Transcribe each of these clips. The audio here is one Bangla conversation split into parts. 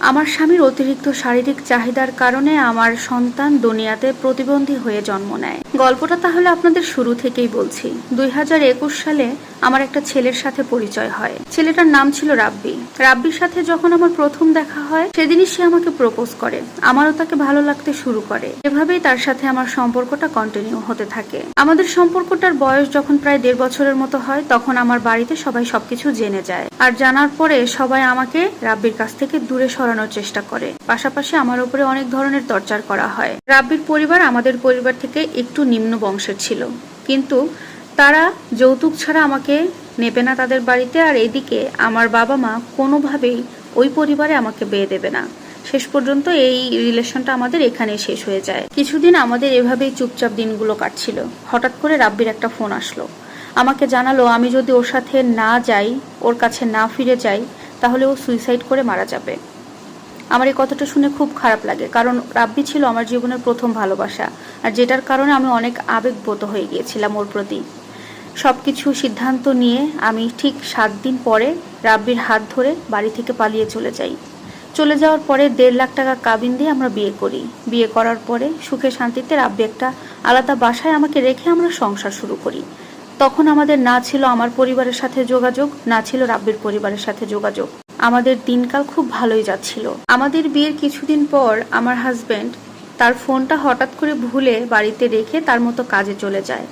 আমার স্বামীর অতিরিক্ত শারীরিক চাহিদার কারণে আমার সন্তান দুনিয়াতে প্রতিবন্ধী হয়ে জন্ম নেয়। গল্পটা তাহলে আপনাদের শুরু থেকেই বলছি। দুই হাজার একুশ সালে আমার একটা ছেলের সাথে পরিচয় হয়। ছেলেটার নাম ছিল রাব্বি। রাব্বির সাথে যখন আমার প্রথম দেখা হয়, সেদিনই সে আমাকে প্রপোজ করে। আমারও তাকে ভালো লাগতে শুরু করে। এভাবেই তার সাথে আমার সম্পর্কটা কন্টিনিউ হতে থাকে। আমাদের সম্পর্কটার বয়স যখন প্রায় দেড় বছরের মতো হয়, তখন আমার বাড়িতে সবাই সবকিছু জেনে যায়। আর জানার পরে সবাই আমাকে রাব্বির কাছ থেকে দূরে সরানোর চেষ্টা করে। পাশাপাশি আমার উপরে অনেক ধরনের টর্চার করা হয়। রাব্বির পরিবার আমাদের পরিবার থেকে একটু নিম্ন বংশের ছিল। কিন্তু তারা যৌতুক ছাড়া আমাকে নেবে না তাদের বাড়িতে আর এদিকে আমার বাবা মা কোনোভাবেই ওই পরিবারে আমাকে বিয়ে দেবে না। শেষ পর্যন্ত এই রিলেশনটা আমাদের এখানে শেষ হয়ে যায়। কিছুদিন আমাদের এভাবেই চুপচাপ দিনগুলো কাটছিল। হঠাৎ করে রাব্বির একটা ফোন আসলো। আমাকে জানালো, আমি যদি ওর সাথে না যাই, ওর কাছে না ফিরে যাই, তাহলে ও সুইসাইড করে মারা যাবে। আমার এই কথাটা শুনে খুব খারাপ লাগে, কারণ রাব্বি ছিল আমার জীবনের প্রথম ভালোবাসা, আর যেটার কারণে আমি অনেক আবেগবোধ হয়ে গিয়েছিলাম ওর প্রতি। সব কিছু সিদ্ধান্ত নিয়ে আমি ঠিক সাত দিন পরে রাব্বির হাত ধরে বাড়ি থেকে পালিয়ে চলে যাই। চলে যাওয়ার পরে দেড় লাখ টাকা কাবিন দিয়ে আমরা বিয়ে করি। বিয়ে করার পরে সুখে শান্তিতে রাব্বি একটা আলাদা বাসায় আমাকে রেখে আমরা সংসার শুরু করি। তখন আমাদের না ছিল আমার পরিবারের সাথে যোগাযোগ, না ছিল রাব্বির পরিবারের সাথে যোগাযোগ। আমাদের দিনকাল খুব ভালোই যাচ্ছিল। আমাদের বিয়ের কিছুদিন পর আমার হাজব্যান্ড তার ফোনটা হঠাৎ করে ভুলে বাড়িতে রেখে তার মতো কাজে চলে যায়।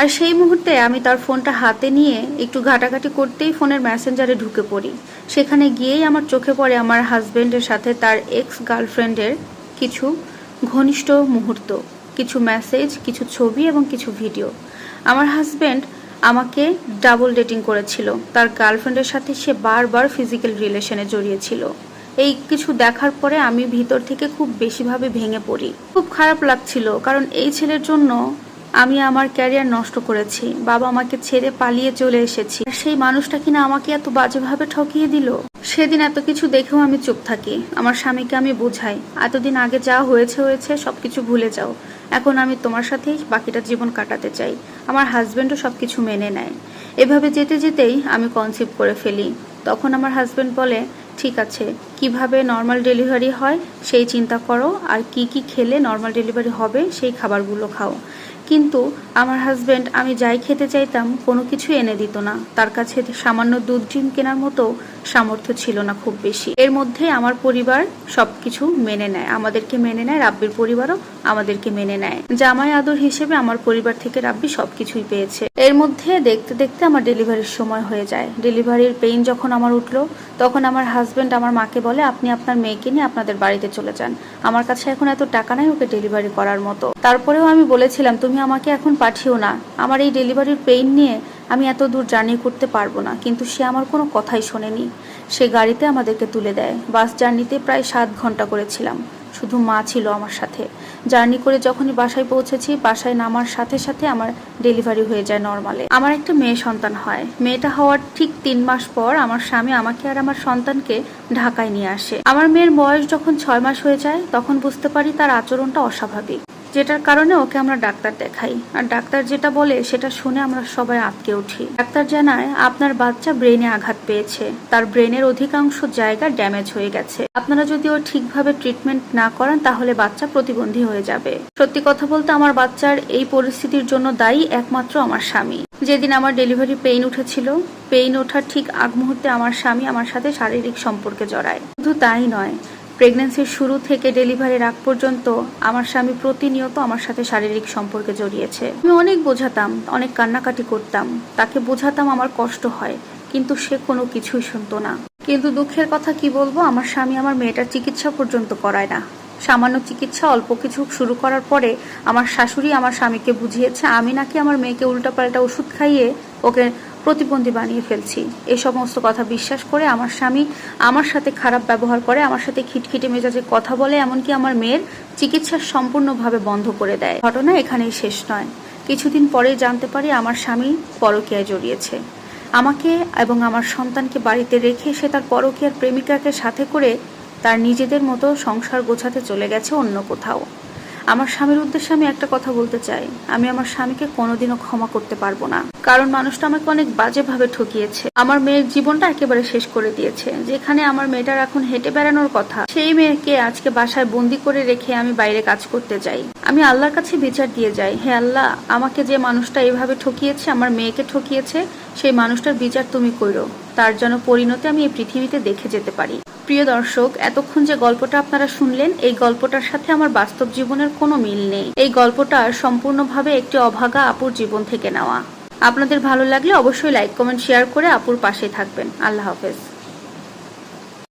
আর সেই মুহূর্তে আমি তার ফোনটা হাতে নিয়ে একটু ঘাটাঘাটি করতেই ফোনের মেসেঞ্জারে ঢুকে পড়ি। সেখানে গিয়েই আমার চোখে পড়ে আমার হাজব্যান্ডের সাথে তার এক্স গার্লফ্রেন্ডের কিছু ঘনিষ্ঠ মুহূর্ত, কিছু মেসেজ কিছু ছবি এবং কিছু ভিডিও আমার হাজবেন্ড আমাকে ডাবল ডেটিং করেছিল। তার গার্লফ্রেন্ডের সাথে সে বারবার ফিজিক্যাল রিলেশনে জড়িয়েছিল। এই কিছু দেখার পরে আমি ভিতর থেকে খুব বেশিভাবে ভেঙে পড়ি। খুব খারাপ লাগছিল, কারণ এই ছেলের জন্য আমি আমার ক্যারিয়ার নষ্ট করেছি। বাবা আমাকে ছেড়ে পালিয়ে চলে এসেছি। সেই মানুষটা কিনা আমাকে এত বাজেভাবে ঠকিয়ে দিল? সেদিন এত কিছু দেখেও আমি চুপ থাকি। আমার স্বামীকে আমি বোঝাই, এতদিন আগে যা হয়েছে হয়েছে, সবকিছু ভুলে যাও। এখন আমি তোমার সাথেই বাকিটা জীবন কাটাতে চাই। আমার হাজবেন্ডও সবকিছু মেনে নেয়। এভাবে যেতে যেতেই আমি কনসিভ করে ফেলি। তখন আমার হাজবেন্ড বলে, ঠিক আছে কীভাবে নর্মাল ডেলিভারি হয়, সেই চিন্তা করো। আর কি কি খেলে নর্মাল ডেলিভারি হবে, সেই খাবারগুলো খাও। কিন্তু আমার হাজবেন্ড আমি যাই খেতে চাইতাম, কোনো কিছু এনে দিত না। তার কাছে সামান্য দুধ ডিম কেনার মতো সামর্থ্য ছিল না খুব বেশি। এর মধ্যে আমার পরিবার সব কিছু মেনে নেয়। আমাদেরকে মেনে নেয়, রাব্বির পরিবারও আমাদেরকে মেনে নেয়। জামাই আদর হিসেবে আমার পরিবার থেকে রাব্বি সব কিছুই পেয়েছে। এর মধ্যে দেখতে দেখতে আমার ডেলিভারির সময় হয়ে যায়। ডেলিভারির পেইন যখন আমার উঠল, তখন আমার হাজব্যান্ড আমার মাকে বলে আপনি আপনার মেয়েকে নিয়ে আপনাদের বাড়িতে চলে যান। আমার কাছে এখন এত টাকা নাই ওকে ডেলিভারি করার মতো। তারপরেও আমি বলেছিলাম, তুমি আমাকে এখন পাঠিও না। আমার এই ডেলিভারির পেইন নিয়ে আমি এত দূর জার্নি করতে পারব না। কিন্তু সে আমার কোনো কথাই শোনেনি। সে গাড়িতে আমাদেরকে তুলে দেয়। বাস জার্নিতে প্রায় সাত ঘণ্টা করেছিলাম। শুধু মা ছিল আমার সাথে। জার্নি করে যখনই বাসায় পৌঁছেছি, বাসায় নামার সাথে সাথে আমার ডেলিভারি হয়ে যায় নর্মালে। আমার একটা মেয়ে সন্তান হয়। মেয়েটা হওয়ার ঠিক তিন মাস পর আমার স্বামী আমাকে আর আমার সন্তানকে ঢাকায় নিয়ে আসে। আমার মেয়ের বয়স যখন ছয় মাস হয়ে যায়, তখন বুঝতে পারি তার আচরণটা অস্বাভাবিক। যেটার কারণে ওকে আমরা ডাক্তার দেখাই। আর ডাক্তার যেটা বলে, সেটা শুনে আমরা সবাই আটকে উঠি। ডাক্তার জানায়, আপনার বাচ্চা ব্রেনে আঘাত পেয়েছে। তার ব্রেনের অধিকাংশ জায়গা ড্যামেজ হয়ে গেছে। আপনারা যদি ও ঠিকভাবে ট্রিটমেন্ট না করেন, তাহলে বাচ্চা প্রতিবন্ধী হয়ে যাবে। সত্যি কথা বলতে, আমার বাচ্চার এই পরিস্থিতির জন্য দায়ী একমাত্র আমার স্বামী। যেদিন আমার ডেলিভারি পেইন উঠেছিল, পেইন ওঠার ঠিক আগ মুহূর্তে আমার স্বামী আমার সাথে শারীরিক সম্পর্কে জড়ায়। শুধু তাই নয় প্রেগন্যান্সির শুরু থেকে ডেলিভারির আগ পর্যন্ত আমার স্বামী প্রতিনিয়ত আমার সাথে শারীরিক সম্পর্কে জড়িয়েছে। আমি অনেক বোঝাতাম, অনেক কান্নাকাটি করতাম। তাকে বোঝাতাম আমার কষ্ট হয়, কিন্তু সে কোনো কিছুই শুনতো না। কিন্তু দুঃখের কথা কি বলব, আমার স্বামী আমার মেয়েটার চিকিৎসা পর্যন্ত করায় না। সামান্য চিকিৎসা অল্প কিছু শুরু করার পরে আমার শাশুড়ি আমার স্বামীকে বুঝিয়েছে, আমি নাকি আমার মেয়েকে উল্টাপাল্টা ওষুধ খাইয়ে ওকে প্রতিবন্ধী বানিয়ে ফেলছি। এই সমস্ত কথা বিশ্বাস করে আমার স্বামী আমার সাথে খারাপ ব্যবহার করে, আমার সাথে খিটখিটে মেজাজে কথা বলে, এমনকি আমার মেয়ের চিকিৎসা সম্পূর্ণভাবে বন্ধ করে দেয়। ঘটনা এখানেই শেষ নয়। কিছুদিন পরেই জানতে পারি আমার স্বামী পরকীয়ায় জড়িয়েছে। আমাকে এবং আমার সন্তানকে বাড়িতে রেখে সে তার পরকীয়ার প্রেমিকাকে সাথে করে তার নিজেদের মতো সংসার গোছাতে চলে গেছে অন্য কোথাও। আমার স্বামীর উদ্দেশ্যে আমি একটা কথা বলতে চাই। আমি আমার স্বামীকে কোনোদিনও ক্ষমা করতে পারব না। কারণ মানুষটা আমাকে অনেক বাজেভাবে ঠকিয়েছে। আমার মেয়ের জীবনটা একেবারে শেষ করে দিয়েছে। যেখানে আমার মেয়েটার এখন হেঁটে বেড়ানোর কথা, সেই মেয়েকে আজকে বাসায় বন্দি করে রেখে আমি বাইরে কাজ করতে যাই। আমি আল্লাহর কাছে বিচার দিয়ে যাই। হে আল্লাহ, আমাকে যে মানুষটা এইভাবে ঠকিয়েছে, আমার মেয়েকে ঠকিয়েছে, সেই মানুষটার বিচার তুমি করো তার জন্য পরিণতি আমি এই পৃথিবীতে দেখে যেতে পারি। প্রিয় দর্শক, এতক্ষণ যে গল্পটা আপনারা শুনলেন, এই গল্পটার সাথে আমার বাস্তব জীবনের কোনো মিল নেই। এই গল্পটা সম্পূর্ণভাবে একটি অভাগা আপুর জীবন থেকে নেওয়া। আপনাদের ভালো লাগলে অবশ্যই লাইক, কমেন্ট, শেয়ার করে আপুর পাশে থাকবেন। আল্লাহ হাফেজ।